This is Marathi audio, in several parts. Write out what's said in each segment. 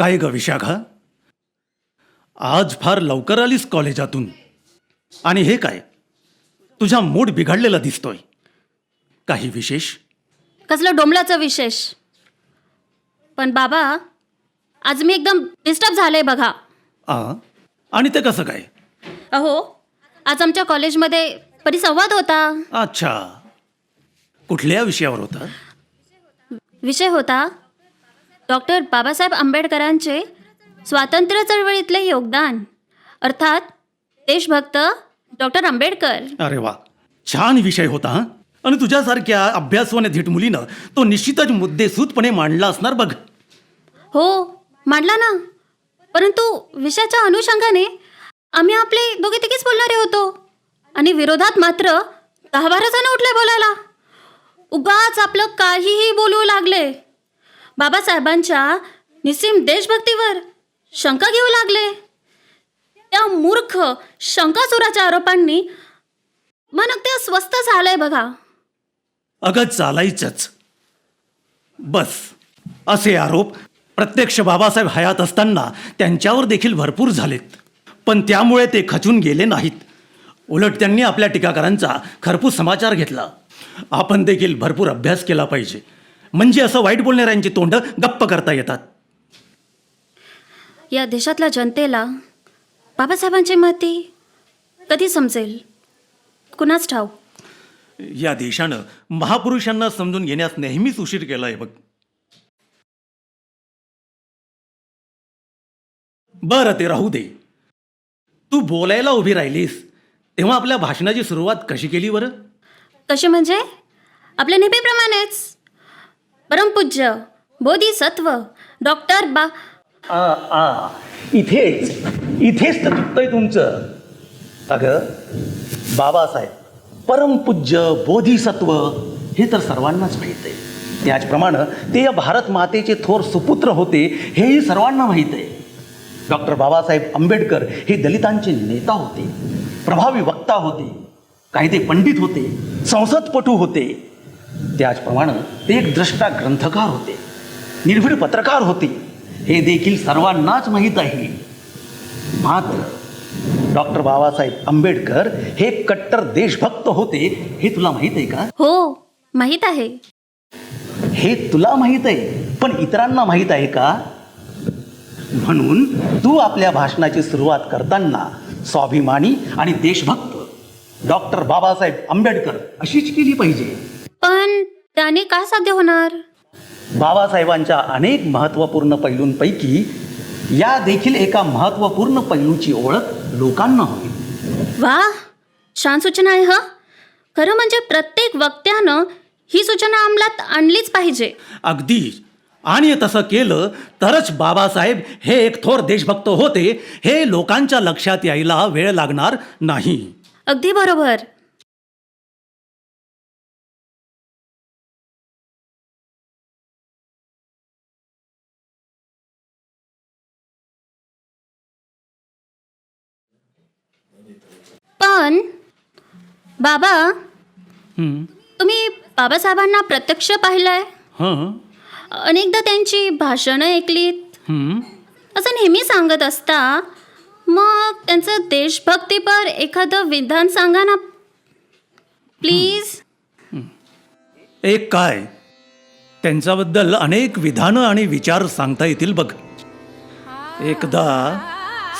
काय ग विशाखा? आज फार लवकर आलीस कॉलेजातून. आणि हे काय? तुझा मूड बिघडलेला दिसतोय. काही विशेष? कसलं डोंबलाचं विशेष? पण बाबा आज मी एकदम डिस्टर्ब झाले बघा. आ? आणि ते कसं काय? अहो आज आमच्या कॉलेजमध्ये परिसंवाद होता. अच्छा. कुठल्या विषयावर होता? विषय होता डॉक्टर बाबासाहेब आंबेडकरांचे स्वातंत्र्य चळवळीतले योगदान. अर्थात देशभक्त डॉक्टर आंबेडकर. अरे वा छान विषय होता? आणि तुझ्यासारख्या अभ्यासवाने धीट मुलीनं तो निश्चितच मुद्देसूदपणे मांडला असणार बघ. हो मांडला ना. परंतु विषयाच्या अनुषंगाने आम्ही आपले दोघे तिघेच बोलणारे होतो. आणि विरोधात मात्र दहा बारा जण उठले बोलायला. उगाच आपलं काहीही बोलू लागले. बाबासाहेबांच्या निसीम देशभक्तीवर शंका घेऊ लागले. त्या मूर्ख शंकासुराच्या आरोपांनी मन अगदी स्वस्त झालंय बघा. अगं चालायचंच. बस असे आरोप प्रत्यक्ष बाबासाहेब हयात असताना त्यांच्यावर देखील भरपूर झालेत. पण त्यामुळे ते खचून गेले नाहीत. उलट त्यांनी आपल्या टीकाकारांचा खरपूस समाचार घेतला. आपण देखील भरपूर अभ्यास केला पाहिजे. म्हणजे असं वाईट बोलणाऱ्यांची तोंड गप्प करता येतात. या देशातल्या जनतेला बाबासाहेबांची महती कधी समजेल? कुणाच ठाऊ या देशानं महापुरुषांना समजून घेण्यास नेहमीच उशीर केलाय बघ. बरं ते राहू दे. तू बोलायला उभी राहिलीस तेव्हा आपल्या भाषणाची सुरुवात कशी केली बरं? कसे म्हणजे? आपल्या नेहमीप्रमाणेच. परमपूज्य बोधिसत्व डॉक्टर बा आ आ इथेच इथेच तर चुकतंय तुमचं. अगं बाबासाहेब परमपूज्य बोधिसत्व हे तर सर्वांनाच माहीत आहे त्याचप्रमाणे ते या भारत मातेचे थोर सुपुत्र होते हेही सर्वांना माहीत आहे डॉक्टर बाबासाहेब आंबेडकर हे दलितांचे नेता होते प्रभावी वक्ता होते कायदे पंडित होते संसदपटू होते. त्याचप्रमाणे ते एक द्रष्टा ग्रंथकार होते. निर्भीड पत्रकार होते. हे देखील सर्वांनाच माहीत आहे. मात्र डॉक्टर बाबासाहेब आंबेडकर हे कट्टर देशभक्त होते हे तुला माहीत आहे का? हो माहीत आहे. हे तुला माहीत आहे पण इतरांना माहीत आहे का? म्हणून तू आपल्या भाषणाची सुरुवात करताना स्वाभिमानी आणि देशभक्त डॉक्टर बाबासाहेब आंबेडकर अशीच केली पाहिजे. पण त्याने काय साध्य होणार? बाबासाहेबांच्या अनेक महत्त्वपूर्ण पैलूंपैकी या देखील एका महत्त्वपूर्ण पैलूची ओळख लोकांना होईल. वा छान सूचना आहे ह. खरं म्हणजे प्रत्येक वक्त्यानं ही सूचना अंमलात आणलीच पाहिजे. अगदी. आणि तसं केलं तरच बाबासाहेब हे एक थोर देशभक्त होते हे लोकांच्या लक्षात यायला वेळ लागणार नाही. अगदी बरोबर. पण बाबा तुम्ही बाबासाहेबांना प्रत्यक्ष पाहिलंय? हं, अनेकदा त्यांची भाषणं ऐकलीत. असं नेहमी सांगत असता मग त्यांचं देशभक्तीपर एखादं विधान सांगा ना. प्लीज. एक काय? त्यांच्याबद्दल अनेक विधानं आणि विचार सांगता येतील बघ. एकदा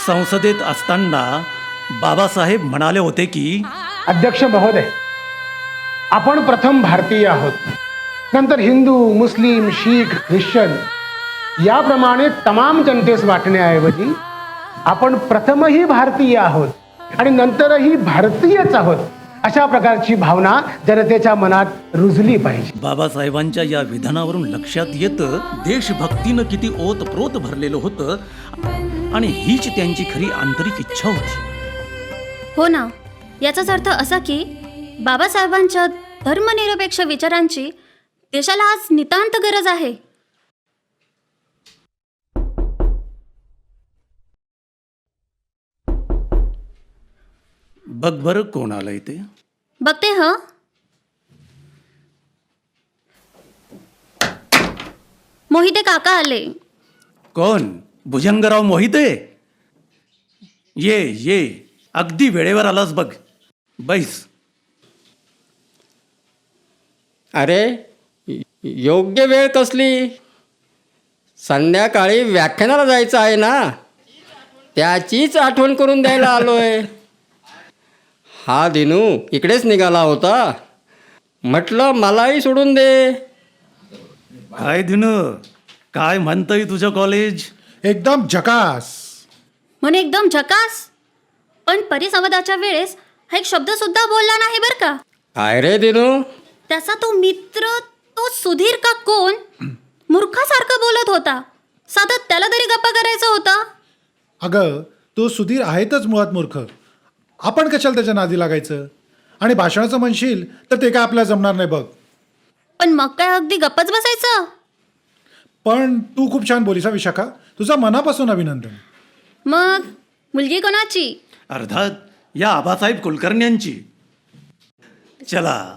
संसदेत असताना बाबासाहेब म्हणाले होते की अध्यक्ष महोदय आपण प्रथम भारतीय आहोत. नंतर हिंदू मुस्लिम शीख ख्रिश्चन याप्रमाणे तमाम जनतेस वाटण्याऐवजी आपण प्रथमही भारतीय आहोत आणि नंतरही भारतीयच आहोत अशा प्रकारची भावना जनतेच्या मनात रुजली पाहिजे. बाबासाहेबांच्या या विधानावरून लक्षात येतं देशभक्तीनं किती ओतप्रोत भरलेलं होतं आणि हीच त्यांची खरी आंतरिक इच्छा होती. हो ना. याचाच अर्थ असा की बाबासाहेबांच्या धर्मनिरपेक्ष विचारांची देशाला आज नितांत गरज आहे. बघ बरं कोण आलंय ते बघते ह. मोहिते काका आले. कोण? भुजंगराव मोहिते? ये ये. अगदी वेळेवर आलास बघ. बैस. अरे योग्य वेळ कसली? संध्याकाळी व्याख्यानाला जायचं आहे ना? त्याचीच आठवण करून द्यायला आलोय. हा दिनू इकडेच निघाला होता. म्हटलं मलाही सोडून दे. काय दिन. काय म्हणतंय तुझं कॉलेज एकदम जकास म्हणे एकदम झकास? पण परिसंवादाच्या वेळेस हा एक शब्द सुद्धा बोलला नाही बरं का. काय रे दिनू? त्याचा तो मित्र तो सुधीर का कोण? मूर्खासारखं बोलत होता. साधं त्याला तरी गप्पा करायचा होता. अगं तो सुधीर आहेतच मुळात मूर्ख. आपण कशाला त्याच्या नादी लागायचं? आणि भाषणाचं म्हणशील तर ते काय आपल्याला जमणार नाही बघ. पण मग काय अगदी गप्पच बसायचं? पण तू खूप छान बोलीस हा विशाखा. तुझा मनापासून अभिनंदन. मग मुलगी कोणाची? अर्थात या आबासाहेब कुलकर्ण्यांची. चला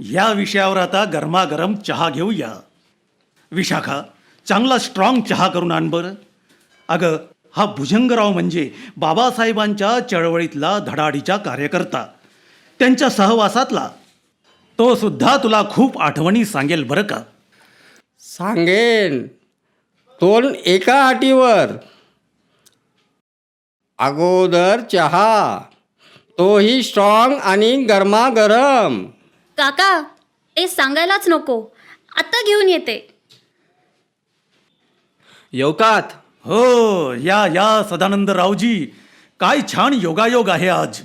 या विषयावर आता गरमागरम चहा घेऊया. विशाखा चांगला स्ट्रॉंग चहा करून आण बरं. अगं हा भुजंगराव म्हणजे बाबासाहेबांच्या चळवळीतला धडाडीचा कार्यकर्ता. त्यांच्या सहवासातला. तो सुद्धा तुला खूप आठवणी सांगेल बरं का? सांगेन. तोल एका अटीवर अगोदर चहा. तोही स्ट्रॉंग आणि गरमागरम. काका ते सांगायलाच नको. आता घेऊन येते. योकात हो या या सदानंद रावजी. काय छान योगायोग आहे आज.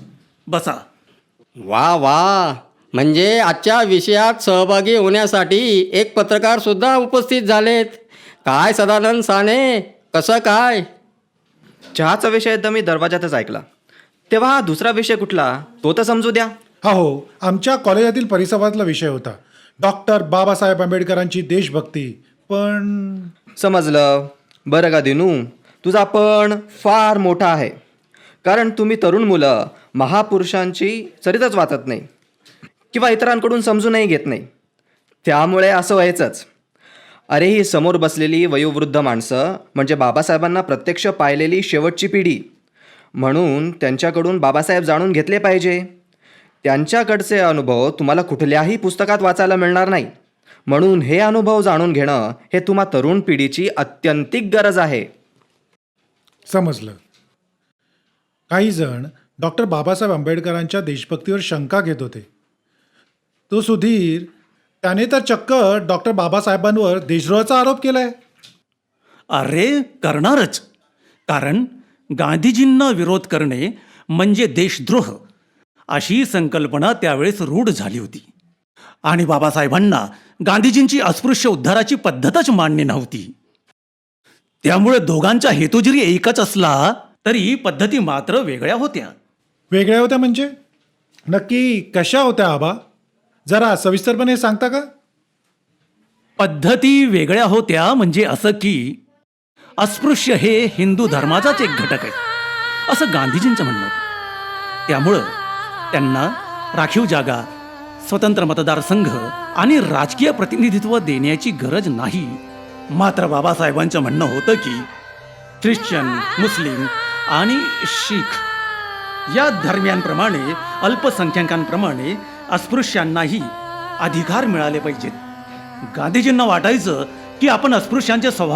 बसा. वा वा. म्हणजे आजच्या विषयात सहभागी होण्यासाठी एक पत्रकार सुद्धा उपस्थित झालेत. काय सदानंद साने? कसं काय? चहाचा विषय तर मी दरवाजातच ऐकला. तेव्हा हा दुसरा विषय कुठला? तो तर समजू द्या. हा हो आमच्या कॉलेजातील परिसंवादातला विषय होता. डॉक्टर बाबासाहेब आंबेडकरांची देशभक्ती. पण समजलं. बरं का दिनू? तुझा पण फार मोठा आहे. कारण तुम्ही तरुण मुलं महापुरुषांची चरित्रच वाचत नाही. किंवा इतरांकडून समजूनही घेत नाही. त्यामुळे असं व्हायचंच. अरे ही समोर बसलेली वयोवृद्ध माणसं म्हणजे बाबासाहेबांना प्रत्यक्ष पाहिलेली शेवटची पिढी. म्हणून त्यांच्याकडून बाबासाहेब जाणून घेतले पाहिजे. त्यांच्याकडचे अनुभव तुम्हाला कुठल्याही पुस्तकात वाचायला मिळणार नाही. म्हणून हे अनुभव जाणून घेणं हे तुम्हा तरुण पिढीची अत्यंतिक गरज आहे. समजलं. काही जण डॉक्टर बाबासाहेब आंबेडकरांच्या देशभक्तीवर शंका घेत होते. तो सुधीर त्याने तर चक्क डॉक्टर बाबासाहेबांवर देशद्रोहाचा आरोप केलाय. अरे करणारच. कारण गांधीजींना विरोध करणे म्हणजे देशद्रोह. अशी संकल्पना त्यावेळेस रूढ झाली होती. आणि बाबासाहेबांना गांधीजींची अस्पृश्य उद्धाराची पद्धतच मान्य नव्हती. त्यामुळे दोघांचा हेतू जरी एकच असला तरी पद्धती मात्र वेगळ्या होत्या. वेगळ्या होत्या म्हणजे? नक्की कशा होत्या आबा? जरा सविस्तरपणे सांगता का? पद्धती वेगळ्या होत्या म्हणजे असं की अस्पृश्य हे हिंदू धर्माचाच एक घटक आहे असं गांधीजींचं म्हणणं होतं. त्यामुळं त्यांना राखीव जागा स्वतंत्र मतदारसंघ आणि राजकीय प्रतिनिधित्व देण्याची गरज नाही. मात्र बाबासाहेबांचं म्हणणं होतं की ख्रिश्चन मुस्लिम आणि शीख या धर्मियांप्रमाणे अल्पसंख्याकांप्रमाणे अस्पृश्यांनाही अधिकार मिळाले पाहिजेत. गांधीजींना वाटायचं की आपण अस्पृश्यांचे स्वभाव